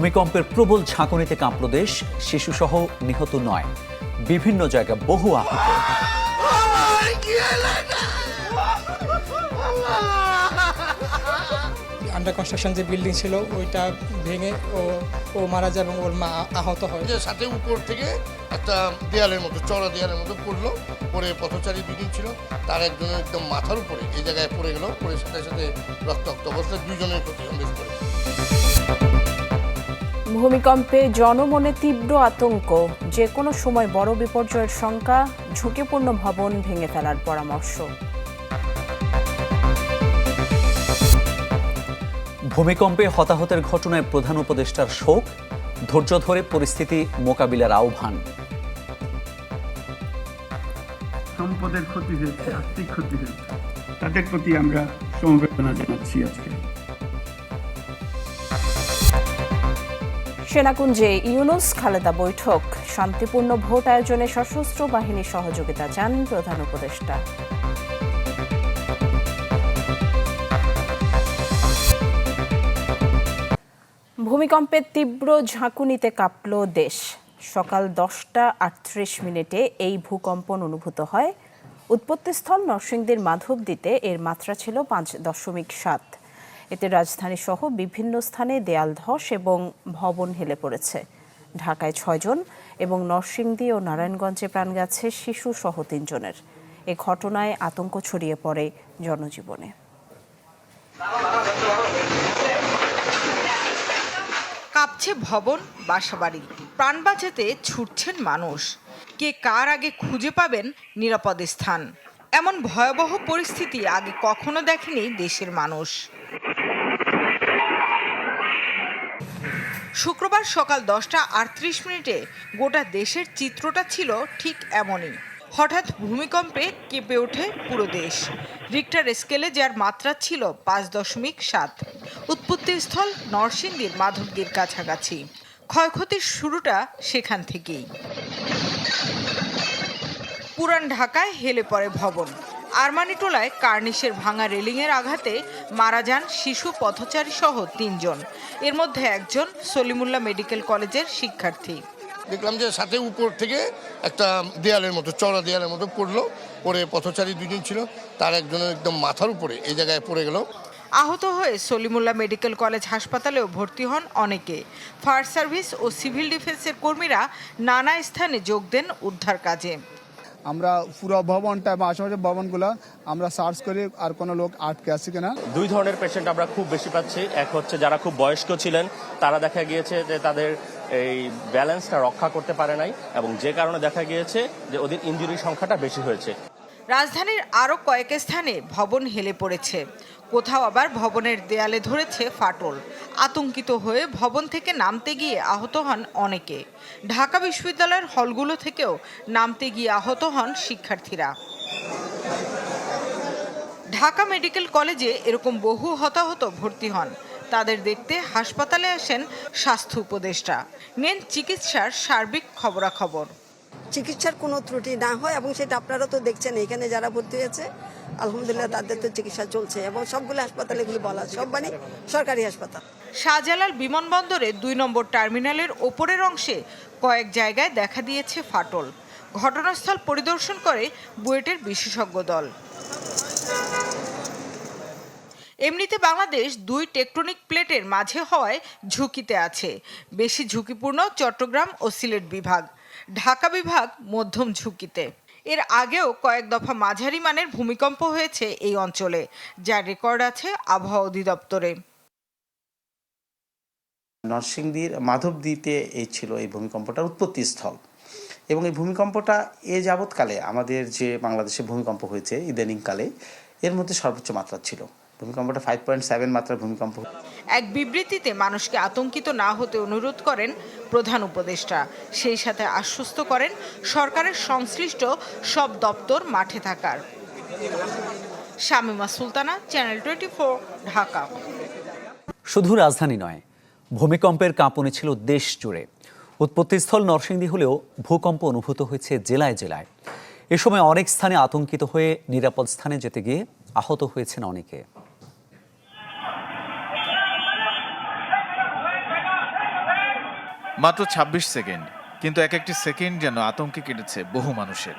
ভূমিকম্পের প্রবল ঝাঁকুনিতে কাঁপল দেশ শিশুসহ নিহত নয়। বিভিন্ন জায়গা বহু আহত। আন্ডার কনস্ট্রাকশন যে বিল্ডিং ছিল ওইটা ভেঙে ও ও মারা যায় এবং ওর মা আহত হয়। যে সাথে উপর থেকে একটা দেয়ালের মতো চড়া দেয়ালের মতো পড়ল। পরে পথচারী দুজন ছিল। তার একজনের একদম মাথার উপরে এই জায়গায় পড়ে গেল। পরে সাথে সাথে রক্তাক্ত অবস্থায় দুজনের ক্ষতি বেশ করে ভূমিকম্পে জনমনে তীব্র আতঙ্ক। যে কোনো সময় বড় বিপর্যয়ের শঙ্কা ঝুঁকিপূর্ণ ভবন ভেঙে ফেলার পরামর্শ। ভূমিকম্পে হতাহতের ঘটনায় প্রধান উপদেষ্টার শোক ধৈর্য ধরে পরিস্থিতি মোকাবিলার আহ্বান। সম্পদের ক্ষতি হয়েছে আর্থিক ক্ষতি হয়েছে তাদের প্রতি আমরা সমবেদনা জানাচ্ছি আজকে। সেনাকুঞ্জে ইউনুস খালেদা বৈঠক। শান্তিপূর্ণ ভোট আয়োজনে সশস্ত্র বাহিনীর সহযোগিতা চান প্রধান উপদেষ্টা। ভূমিকম্পের তীব্র ঝাঁকুনিতে কাঁপল দেশ। সকাল দশটা আটত্রিশ মিনিটে এই ভূকম্পন অনুভূত হয়। উৎপত্তিস্থল নরসিংদীর মাধবদীতে এর মাত্রা ছিল পাঁচ দশমিক সাত। এতে রাজধানী সহ বিভিন্ন স্থানে দেয়াল ধস এবং ভবন হেলে পড়েছে। ঢাকায় ছয়জন এবং নরসিংদী ও নারায়ণগঞ্জে প্রাণ গেছে শিশু সহ তিনজনের এ ঘটনায় আতঙ্ক ছড়িয়ে পড়ে জনজীবনে। কাঁপছে ভবন, বাসাবাড়ি। প্রাণ বাঁচাতে ছুটছেন মানুষ। কে কার আগে খুঁজে পাবেন নিরাপদ স্থান। এমন ভয়াবহ পরিস্থিতি আগে কখনো দেখেনি দেশের মানুষ। শুক্রবার সকাল দশটা আটত্রিশ মিনিটে গোটা দেশের চিত্রটা ছিল ঠিক এমনই। হঠাৎ ভূমিকম্পে কেঁপে ওঠে পুরো দেশ। রিক্টার স্কেলে যার মাত্রা ছিল পাঁচ দশমিক সাত। উৎপত্তিস্থল নরসিংদীর মাধবদীর কাছাকাছি। ক্ষয়ক্ষতির শুরুটা সেখান থেকেই। পুরান ঢাকায় হেলে পড়ে ভবন। আরমানিটোলায় কার্নিশের ভাঙা রেলিংয়ের আঘাতে মারা যান শিশু পথচারী সহ তিনজন। এর মধ্যে একজন সলিমুল্লাহ মেডিকেল কলেজের শিক্ষার্থী। দেখলাম যে সাথে উপর থেকে একটা দেয়ালের মতো চড়া দেয়ালের মতো পড়ল। পরে পথচারী দুজন ছিল তার একজনের একদম মাথার উপরে এই জায়গায় পড়ে গেল। আহত হয়ে সলিমুল্লাহ মেডিকেল কলেজ হাসপাতালেও ভর্তি হন অনেকে। ফায়ার সার্ভিস ও সিভিল ডিফেন্সের কর্মীরা নানা স্থানে যোগ দেন উদ্ধার কাজে। আমরা পুরো ভবনটা বা আশেপাশে ভবনগুলো আমরা সার্চ করি আর কোনো লোক আটকে আছে কিনা। দুই ধরনের পেশেন্ট আমরা খুব বেশি পাচ্ছি। এক হচ্ছে যারা খুব বয়স্ক ছিলেন তারা দেখা গিয়েছে যে তাদের এই ব্যালেন্সটা রক্ষা করতে পারে নাই এবং যে কারণে দেখা গিয়েছে যে ওদের ইঞ্জুরির সংখ্যাটা বেশি হয়েছে। রাজধানীর আরও কয়েক স্থানে ভবন হেলে পড়েছে। কোথাও আবার ভবনের দেয়ালে ধরেছে ফাটল। আতঙ্কিত হয়ে ভবন থেকে নামতে গিয়ে আহত হন অনেকে। ঢাকা বিশ্ববিদ্যালয়ের হলগুলো থেকেও নামতে গিয়ে আহত হন শিক্ষার্থীরা। ঢাকা মেডিকেল কলেজে এরকম বহু হতাহত ভর্তি হন। তাদের দেখতে হাসপাতালে আসেন স্বাস্থ্য উপদেষ্টা। নেন চিকিৎসার সার্বিক খবরাখবর। চিকিৎসার কোনো ত্রুটি না হয় এবং সেটা আপনারা তো দেখছেন, এখানে যারা ভর্তি হয়েছে, আলহামদুলিল্লাহ তাদের তো চিকিৎসা চলছে এবং সবগুলো হাসপাতালে এগুলো বলা সব মানে সরকারি হাসপাতাল। শাহজালাল বিমানবন্দরে দুই নম্বর টার্মিনালের ওপরের অংশে কয়েক জায়গায় দেখা দিয়েছে ফাটল। ঘটনাস্থল পরিদর্শন করে বুয়েটের বিশেষজ্ঞ দল। এমনিতে বাংলাদেশ দুই টেকটনিক প্লেটের মাঝে হওয়ায় ঝুঁকিতে আছে। বেশি ঝুঁকিপূর্ণ চট্টগ্রাম ও সিলেট বিভাগ। ঢাকা বিভাগ মধ্যম ঝুঁকিতে। এর আগেও কয়েক দফা মাঝারি মানের ভূমিকম্প হয়েছে এই অঞ্চলে, যার রেকর্ড আছে আবহাওয়া অধিদপ্তরে। নরসিংদীর মাধবদীতে এই ছিল এই ভূমিকম্পটার উৎপত্তি স্থল এবং এই ভূমিকম্পটা এ যাবৎকালে আমাদের যে বাংলাদেশে ভূমিকম্প হয়েছে ইদানিংকালে, এর মধ্যে সর্বোচ্চ মাত্রা ছিল। ভূমিকম্পটা ফাইভ পয়েন্ট সেভেন মাত্রার ভূমিকম্প। এক বিবৃতিতে মানুষকে আতঙ্কিত না হতে অনুরোধ করেন প্রধান উপদেষ্টা। সেই সাথে আশ্বস্ত করেন সরকারের সংশ্লিষ্ট সব দপ্তর মাঠে থাকার। Shamima Sultana channel twenty Dhaka. শুধু রাজধানী নয়, ভূমিকম্পের কাঁপুনি ছিল দেশ জুড়ে। উৎপত্তিস্থল নরসিংদী হলেও ভূকম্প অনুভূত হয়েছে জেলায় জেলায়। এ সময় অনেক স্থানে আতঙ্কিত হয়ে নিরাপদ স্থানে যেতে গিয়ে আহত হয়েছেন অনেকে। মাত্র ২৬ সেকেন্ড, কিন্তু এক একটি সেকেন্ড যেন আতঙ্কে কেটেছে বহু মানুষের।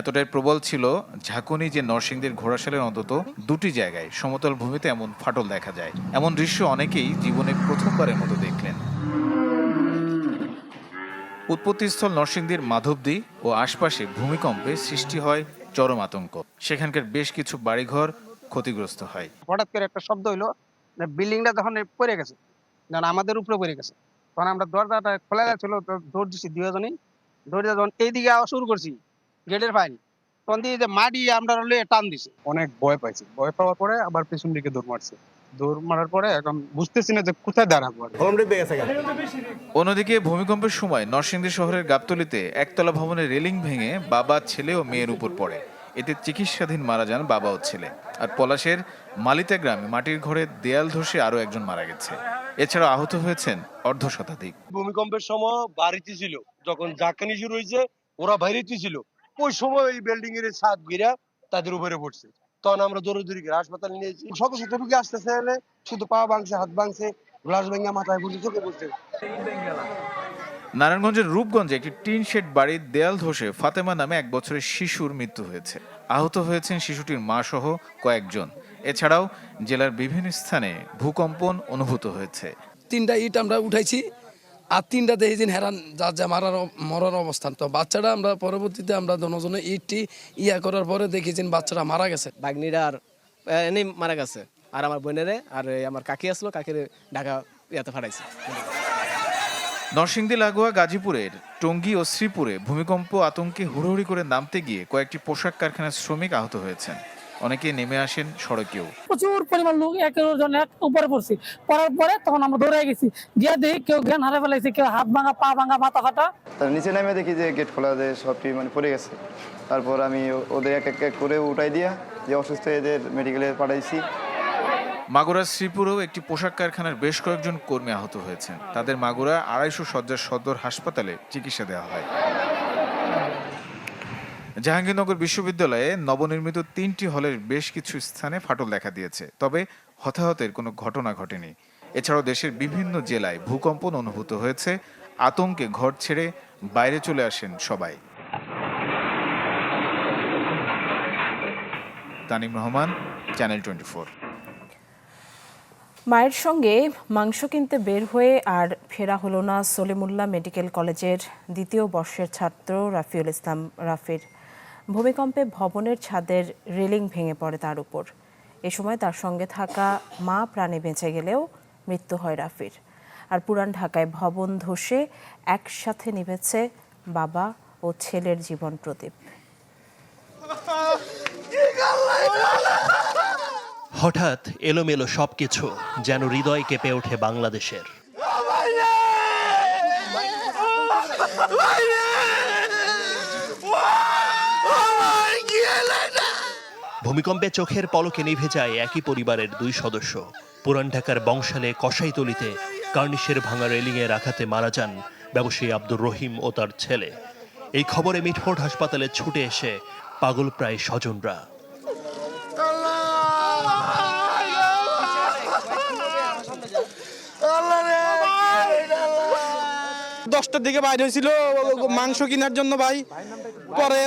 এতটাই প্রবল ছিল ঝাঁকুনি যে নরসিংদীর ঘোড়াশালের অন্তত দুটি জায়গায় সমতল ভূমিতে এমন ফাটল দেখা যায়। এমন দৃশ্য অনেকেই জীবনে প্রথমবারের মতো দেখলেন। উৎপত্তিস্থল নরসিংদীর মাধবদী ও আশপাশে ভূমিকম্পে সৃষ্টি হয় চরম আতঙ্ক। সেখানকার বেশ কিছু বাড়িঘর ক্ষতিগ্রস্ত হয়। হঠাৎ করে একটা শব্দ হইল বিল্ডিংটা যখন পড়ে গেছে যখন আমাদের উপরে পড়ে গেছে। তখন আমরা দরজাটা খোলা যাচ্ছিল তো দৌড় দিচ্ছি দুজনই দৌড়ে যখন এইদিকে আওয়া শুরু করছি গেটের ফাইন তখন দিয়ে যে মাটি আমরা হলে টান দিছে। অনেক ভয় পাইছি। ভয় পাওয়ার পরে আবার পেছন দিকে দৌড় মারছে। দৌড় মারার পরে এখন বুঝতেছি না যে কোথায় দাঁড়াবো অন্যদিকে ভূমিকম্পের সময় নরসিংদী শহরের গাবতলিতে একতলা ভবনের রেলিং ভেঙে বাবা ছেলে ও মেয়ের উপর পড়ে। এতে চিকিৎসাধীন মারা যান বাবা ও ছেলে। আর পলাশের মালিতা গ্রামে মাটির ঘরে দেয়াল ধসে আরও একজন মারা গেছে। এছাড়া আহত হয়েছেন অর্ধ শতাধিক। ভূমিকম্পের সময় বাড়িতে ছিল। যখন জাকানি শুরু হয়েছে, ওরা বাইরেতে ছিল। ওই সময় ওই বিল্ডিং এর ছাদ গিরা তাদের উপরে পড়ছে। তখন আমরা দৌড়ে দৌড়ি হাসপাতালে নিয়েছি শত শত রুগী আসতেছে শুধু পা ভাঙছে, হাত ভাঙছে, গ্লাস ভেঙে মাথায় ঘুরছে চোখে পড়ছে। নারায়ণগঞ্জের রূপগঞ্জে একটি টিন শেড বাড়ির দেয়াল ধসে ফাতেমা নামে এক বছরের শিশুর মৃত্যু হয়েছে। আহত হয়েছেন শিশুটির মা সহ কয়েকজন। এছাড়াও জেলার বিভিন্ন স্থানে ভূকম্পন অনুভূত হয়েছে। তিনটা ইট আমরা উঠাইছি আর তিনটা দেখি যে হেরান যা যা মারার মরার অবস্থান। তো বাচ্চাটা আমরা পরবর্তীতে আমরা দনজনে ইটটি ইয়া করার পরে দেখি যে বাচ্চাটা মারা গেছে। বাগনিরা আর এনে মারা গেছে। আর আমার বোনেরে আর এই আমার কাকি আসলো কাকির ঢাকা ইয়াতে ফাটাইছে নরসিংদী লাগোয়া গাজীপুরের টঙ্গী ও শ্রীপুরে ভূমিকম্প আতঙ্কে হুড়োহুড়ি করে নামতে গিয়ে কয়েকটি পোশাক কারখানার শ্রমিক আহত হয়েছেন। অনেকে নেমে আসেন সড়কেও। প্রচুর পরিমাণ লোক একের জন এক উপরে পড়ছি। পড়ার পরে তখন আমরা দৌড়ে গেছি। গিয়ে দেখি কেউ জ্ঞান হারে ফেলাইছে কেউ হাত ভাঙা পা ভাঙা মাথা ফাটা। তার নিচে নেমে দেখি যে গেট খোলা যে সবটি মানে পড়ে গেছে। তারপর আমি ওদের এক এক এক করে উঠাই দিয়া যে অসুস্থ এদের মেডিকেলে পাঠাইছি। মাগুরার শ্রীপুরেও একটি পোশাক কারখানার বেশ কয়েকজন কর্মী আহত হয়েছেন। তাদের মাগুরা আড়াইশো শয্যার সদর হাসপাতালে চিকিৎসা দেওয়া হয়। জাহাঙ্গীরনগর বিশ্ববিদ্যালয়ে নবনির্মিত তিনটি হলের বেশ কিছু স্থানে ফাটল দেখা দিয়েছে, তবে হতাহতের কোনো ঘটনা ঘটেনি। এছাড়াও দেশের বিভিন্ন জেলায় ভূকম্পন অনুভূত হয়েছে, আতঙ্কে ঘর ছেড়ে বাইরে চলে আসেন সবাই। তানিম রহমান চ্যানেল টোয়েন্টি মায়ের সঙ্গে মাংস কিনতে বের হয়ে আর ফেরা হলো না সলিমুল্লাহ মেডিকেল কলেজের দ্বিতীয় বর্ষের ছাত্র রাফিউল ইসলাম রাফির। ভূমিকম্পে ভবনের ছাদের রেলিং ভেঙে পড়ে তার উপর। এ সময় তার সঙ্গে থাকা মা প্রাণে বেঁচে গেলেও মৃত্যু হয় রাফির। আর পুরান ঢাকায় ভবন ধসে একসাথে নিভেছে বাবা ও ছেলের জীবন প্রদীপ। হঠাৎ এলোমেলো সবকিছু যেন হৃদয় কেঁপে ওঠে বাংলাদেশের। ভূমিকম্পে চোখের পলকে নিভে যায় একই পরিবারের দুই সদস্য। পুরান ঢাকার বংশালে কসাইতলিতে কার্নিশের ভাঙা রেলিংয়ে রাখাতে মারা যান ব্যবসায়ী আব্দুর রহিম ও তার ছেলে। এই খবরে মিটফোর্ড হাসপাতালে ছুটে এসে পাগল প্রায় স্বজনরা। দশটার দিকে বাইরে হয়েছিল মাংস কেনার জন্য ভাই। পরে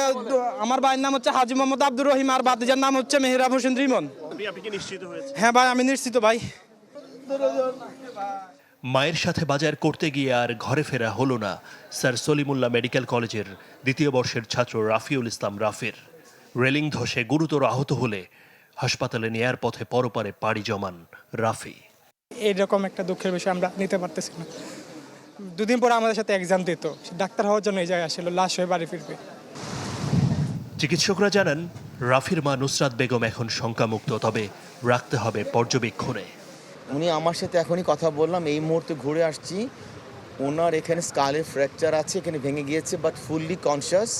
আমার ভাইয়ের নাম হচ্ছে হাজি মোহাম্মদ আব্দুর রহিম আর বাতিজার নাম হচ্ছে মেহরাব হোসেন রিমন। হ্যাঁ ভাই আমি নিশ্চিত ভাই। মায়ের সাথে বাজার করতে গিয়ে আর ঘরে ফেরা হলো না স্যার সলিমুল্লাহ মেডিকেল কলেজের দ্বিতীয় বর্ষের ছাত্র রাফিউল ইসলাম রাফির। রেলিং ধসে গুরুতর আহত হলে হাসপাতালে নেয়ার পথে পরপারে পাড়ি জমান রাফি। এইরকম একটা দুঃখের বিষয় আমরা নিতে পারতেছি না। দুদিন পরে আমাদের সাথে এক্সাম দিত। সে ডাক্তার হওয়ার জন্য এই জায়গায় আসলে লাশ হয়ে বাড়ি ফিরবে। চিকিৎসকরা জানান রাফির মা নুসরাত বেগম এখন শঙ্কামুক্ত তবে রাখতে হবে পর্যবেক্ষণে। উনি আমার সাথে এখনই কথা বললাম এই মুহূর্তে ঘুরে আসছি। ওনার এখানে স্কালের ফ্র্যাকচার আছে এখানে ভেঙে গিয়েছে বাট ফুললি কনসিয়াস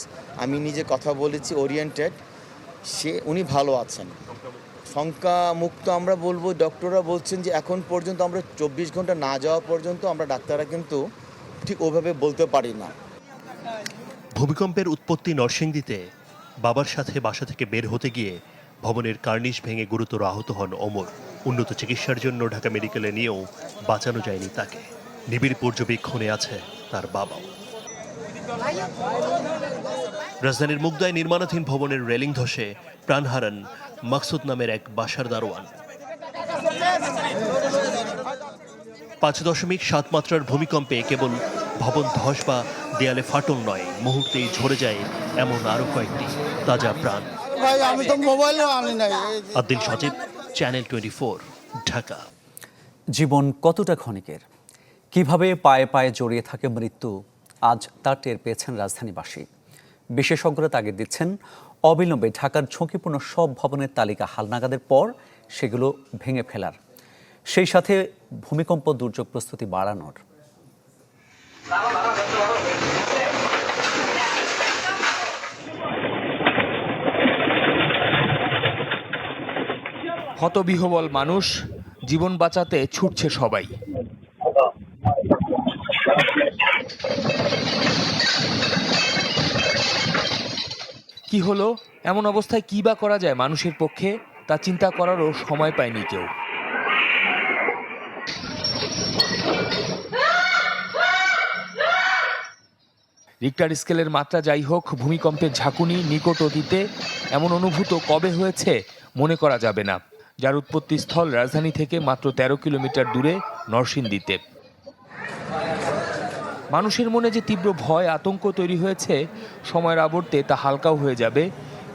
আমি নিজে কথা বলেছি ওরিয়েন্টেড সে উনি ভালো আছেন। শঙ্কা মুক্ত আমরা বলব, ডক্টররা বলছেন যে এখন পর্যন্ত আমরা চব্বিশ ঘণ্টা না যাওয়া পর্যন্ত আমরা ডাক্তাররা কিন্তু ঠিক ওভাবে বলতে পারি না। ভূমিকম্পের উৎপত্তি নরসিংদীতে বাবার সাথে বাসা থেকে বের হতে গিয়ে ভবনের কার্নিশ ভেঙে গুরুতর আহত হন অমর উন্নত চিকিৎসার জন্য ঢাকা মেডিকেলে নিয়েও বাঁচানো যায়নি তাকে। নিবিড় পর্যবেক্ষণে আছে তার বাবাও। রাজধানীর মুগদায় নির্মাণাধীন ভবনের রেলিং ধসে প্রাণ হারান মাকসুদ নামের এক বাসার দারোয়ান। পাঁচ দশমিক সাত মাত্রার ভূমিকম্পে কেবল ভবন ধস বা দেয়ালে ফাটল নয় মুহূর্তেই ঝরে যায় এমন আরও কয়েকটি তাজা প্রাণ। ভাই আমি তো মোবাইলও আনি নাই। আব্দিন সচিব চ্যানেল টোয়েন্টি ফোর ঢাকা। জীবন কতটা ক্ষণিকের? কীভাবে পায়ে পায়ে জড়িয়ে থাকে মৃত্যু? আজ তা টের পেয়েছেন রাজধানীবাসী। বিশেষজ্ঞরা তাগিদ দিচ্ছেন অবিলম্বে ঢাকার ঝুঁকিপূর্ণ সব ভবনের তালিকা হালনাগাদের পর সেগুলো ভেঙে ফেলার। সেই সাথে ভূমিকম্প দুর্যোগ প্রস্তুতি বাড়ানোর। হতবিহবল মানুষ, জীবন বাঁচাতে ছুটছে সবাই। কি হলো? এমন অবস্থায় কি বা করা যায় মানুষের পক্ষে? তা চিন্তা করারও সময় পায়নি কেউ। রিক্টার স্কেলের মাত্রা যাই হোক, ভূমিকম্পের ঝাঁকুনি, নিকট অতীতে, এমন অনুভূত কবে হয়েছে মনে করা যাবে না। যার উৎপত্তিস্থল রাজধানী থেকে মাত্র ১৩ কিলোমিটার দূরে নরসিংদীতে। মানুষের মনে যে তীব্র ভয়, আতঙ্ক তৈরি হয়েছে, সময়ের আবর্তে তা হালকাও হয়ে যাবে।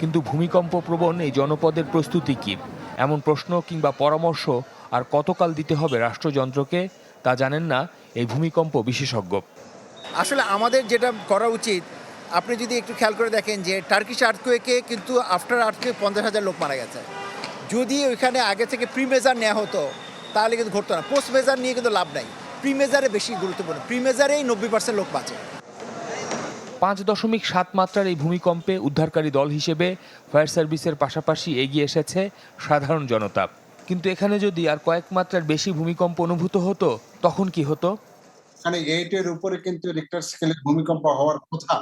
কিন্তু ভূমিকম্প প্রবণ এই জনপদের প্রস্তুতি কী? এমন প্রশ্ন কিংবা পরামর্শ আর কতকাল দিতে হবে রাষ্ট্রযন্ত্রকে, তা জানেন না এই ভূমিকম্প বিশেষজ্ঞ। আসলে আমাদের যেটা করা উচিত, আপনি যদি একটু খেয়াল করে দেখেন যে টার্কিশ আর্থকুয়েকে কিন্তু আফটার আর্থকুয়েক পঞ্চাশ হাজার লোক মারা গেছে। যদি ওইখানে আগে থেকে প্রি মেজার নেওয়া হতো, তাহলে কিন্তু ঘটতো না। পোস্ট মেজার নিয়ে কিন্তু লাভ নাই। প্রি মেজারে বেশি গুরুত্বপূর্ণ। প্রি মেজারেই নব্বই পার্সেন্ট লোক বাঁচে। পাঁচ দশমিক সাত মাত্রার এই ভূমিকম্পে উদ্ধারকারী দল হিসেবে ফায়ার সার্ভিসের পাশাপাশি এগিয়ে এসেছে সাধারণ জনতা। কিন্তু এখানে যদি আর কয়েক মাত্রার বেশি ভূমিকম্প অনুভূত হতো তখন কি হতো? এখানে এইটের উপরে কিন্তু রিক্টার স্কেলের ভূমিকম্প হওয়ার কথা।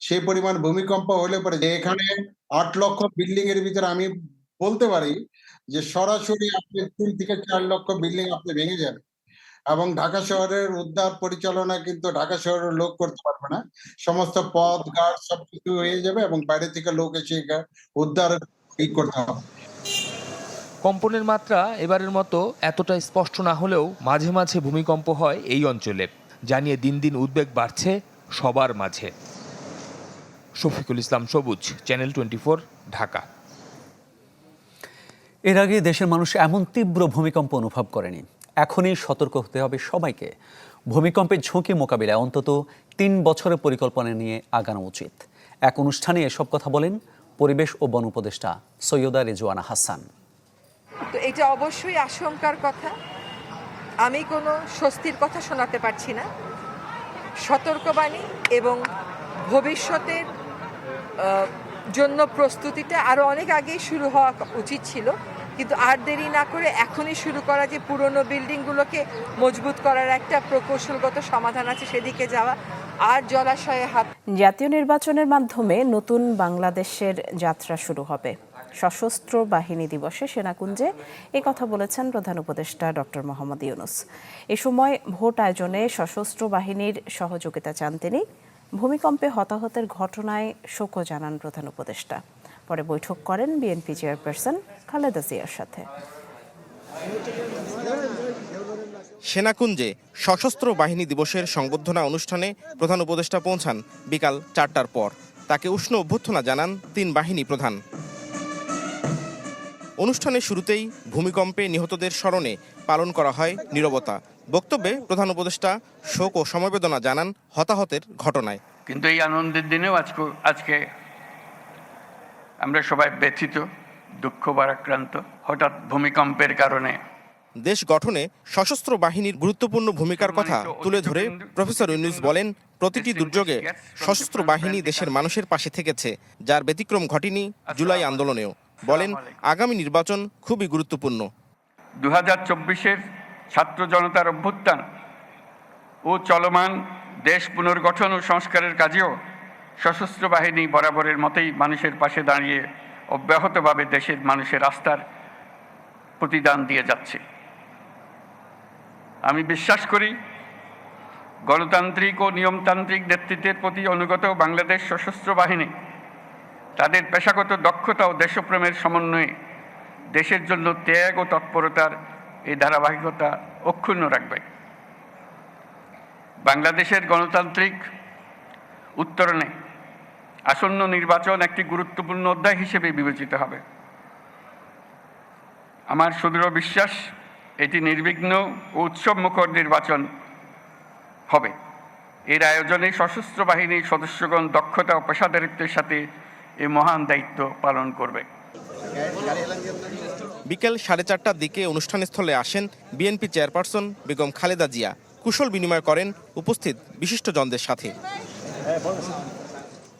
সেই পরিমাণ ভূমিকম্প হলে পরে যে এখানে আট লক্ষ বিল্ডিং এর ভিতরে আমি বলতে পারি যে সরাসরি আপনি তিন থেকে চার লক্ষ বিল্ডিং আপনি ভেঙে যাবে। এবং ঢাকা শহরের উদ্ধার পরিচালনা কিন্তু ঢাকা শহরের লোক করতে পারবে না। সমস্ত পথ ঘাট সবকিছু হয়ে যাবে এবং বাইরে থেকে লোক এসে উদ্ধার করতে হবে। কম্পনের মাত্রা এবারের মতো এতটা স্পষ্ট না হলেও মাঝে মাঝে ভূমিকম্প হয় এই অঞ্চলে জানিয়ে দিন দিন উদ্বেগ বাড়ছে সবার মাঝে। শফিকুল ইসলাম সবুজ চ্যানেল টোয়েন্টি ঢাকা। এর আগে দেশের মানুষ এমন তীব্র ভূমিকম্প অনুভব করেনি। এখনই সতর্ক হতে হবে সবাইকে। ভূমিকম্পের ঝুঁকি মোকাবিলায় অন্তত তিন বছরের পরিকল্পনা নিয়ে আগানো উচিত। এক অনুষ্ঠানে এসব কথা বলেন পরিবেশ ও বন উপদেষ্টা সৈয়দা রেজওয়ানা হাসান। তো এটা অবশ্যই আশঙ্কার কথা। আমি কোনো স্বস্তির কথা শোনাতে পারছি না। সতর্কবাণী এবং ভবিষ্যতের জন্য প্রস্তুতিটা আরও অনেক আগেই শুরু হওয়া উচিত ছিল। কিন্তু আর দেরি না করে এখনই শুরু করা যে পুরনো বিল্ডিংগুলোকে মজবুত করার একটা প্রকৌশলগত সমাধান আছে সেদিকে যাওয়া আর জলাশয়ে হাত জাতীয় নির্বাচনের মাধ্যমে নতুন বাংলাদেশের যাত্রা শুরু হবে। সশস্ত্র বাহিনী দিবসে সেনাকুঞ্জে এ কথা বলেছেন প্রধান উপদেষ্টা ডক্টর মোহাম্মদ ইউনুস। এ সময় ভোট আয়োজনে সশস্ত্র বাহিনীর সহযোগিতা চান তিনি। ভূমিকম্পে হতাহতের ঘটনায় শোকও জানান প্রধান উপদেষ্টা। পরে বৈঠক করেন বিএনপি চেয়ারপারসন খালেদা জিয়ার সাথে। সেনাকুঞ্জে সশস্ত্র বাহিনী দিবসের সংবর্ধনা অনুষ্ঠানে প্রধান উপদেষ্টা পৌঁছান বিকাল চারটার পর। তাকে উষ্ণ অভ্যর্থনা জানান তিন বাহিনী প্রধান। অনুষ্ঠানের শুরুতেই ভূমিকম্পে নিহতদের স্মরণে পালন করা হয় নীরবতা। বক্তব্যে প্রধান উপদেষ্টা শোক ও সমবেদনা জানান হতাহতের ঘটনায়। কিন্তু এই আনন্দের দিনেও আজকে আজকে আমরা সবাই ব্যথিত দুঃখ ভারাক্রান্ত হঠাৎ ভূমিকম্পের কারণে। দেশ গঠনে সশস্ত্র বাহিনীর গুরুত্বপূর্ণ ভূমিকার কথা তুলে ধরে প্রফেসর ইউনুস বলেন প্রতিটি দুর্যোগে সশস্ত্র বাহিনী দেশের মানুষের পাশে থেকেছে যার ব্যতিক্রম ঘটেনি জুলাই আন্দোলনেও। বলেন আগামী নির্বাচন খুবই গুরুত্বপূর্ণ। দু হাজার চব্বিশের ছাত্র জনতার অভ্যুত্থান ও চলমান দেশ পুনর্গঠন ও সংস্কারের কাজেও সশস্ত্র বাহিনী বরাবরের মতেই মানুষের পাশে দাঁড়িয়ে অব্যাহতভাবে দেশের মানুষের আস্থার প্রতিদান দিয়ে যাচ্ছে। আমি বিশ্বাস করি, গণতান্ত্রিক ও নিয়মতান্ত্রিক নেতৃত্বের প্রতি অনুগত বাংলাদেশ সশস্ত্র বাহিনী তাদের পেশাগত দক্ষতা ও দেশপ্রেমের সমন্বয়ে দেশের জন্য ত্যাগ ও তৎপরতার এই ধারাবাহিকতা অক্ষুণ্ণ রাখবে। বাংলাদেশের গণতান্ত্রিক উত্তরণে আসন্ন নির্বাচন একটি গুরুত্বপূর্ণ অধ্যায় হিসেবে বিবেচিত হবে। আমার সুদৃঢ় বিশ্বাস, এটি নির্বিঘ্ন ও উৎসবমুখর নির্বাচন হবে। এর আয়োজনে সশস্ত্র বাহিনীর সদস্যগণ দক্ষতা ও পেশাদারিত্বের সাথে এই মহান দায়িত্ব পালন করবে। বিকেল সাড়ে চারটার দিকে অনুষ্ঠানস্থলে আসেন বিএনপি চেয়ারপারসন বেগম খালেদা জিয়া। কুশল বিনিময় করেন উপস্থিত বিশিষ্টজনদের সাথে।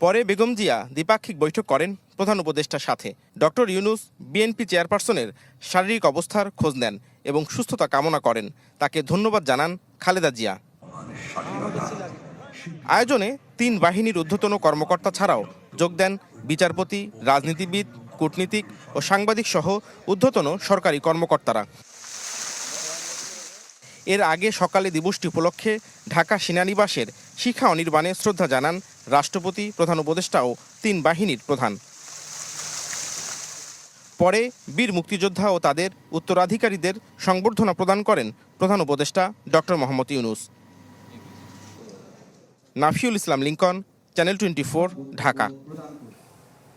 পরে বেগম জিয়া দ্বিপাক্ষিক বৈঠক করেন প্রধান উপদেষ্টার সাথে। ডক্টর ইউনুস বিএনপি চেয়ারপারসনের শারীরিক অবস্থার খোঁজ নেন এবং সুস্থতা কামনা করেন। তাকে ধন্যবাদ জানান খালেদা জিয়া। আয়োজনে তিন বাহিনীর ঊর্ধ্বতন কর্মকর্তা ছাড়াও যোগ দেন বিচারপতি, রাজনীতিবিদ, কূটনীতিক ও সাংবাদিক সহ ঊর্ধ্বতন সরকারি কর্মকর্তারা। এর আগে সকালে দিবসটি উপলক্ষে ঢাকা সেনানিবাসের শিখা অনির্বাণে শ্রদ্ধা জানান রাষ্ট্রপতি, প্রধান উপদেষ্টা ও তিন বাহিনীর প্রধান। পরে বীর মুক্তিযোদ্ধা ও তাদের উত্তরাধিকারীদের সংবর্ধনা প্রদান করেন প্রধান উপদেষ্টা doctor Mohammad Yunus. Nafiul Islam Lincoln, channel twenty Dhaka.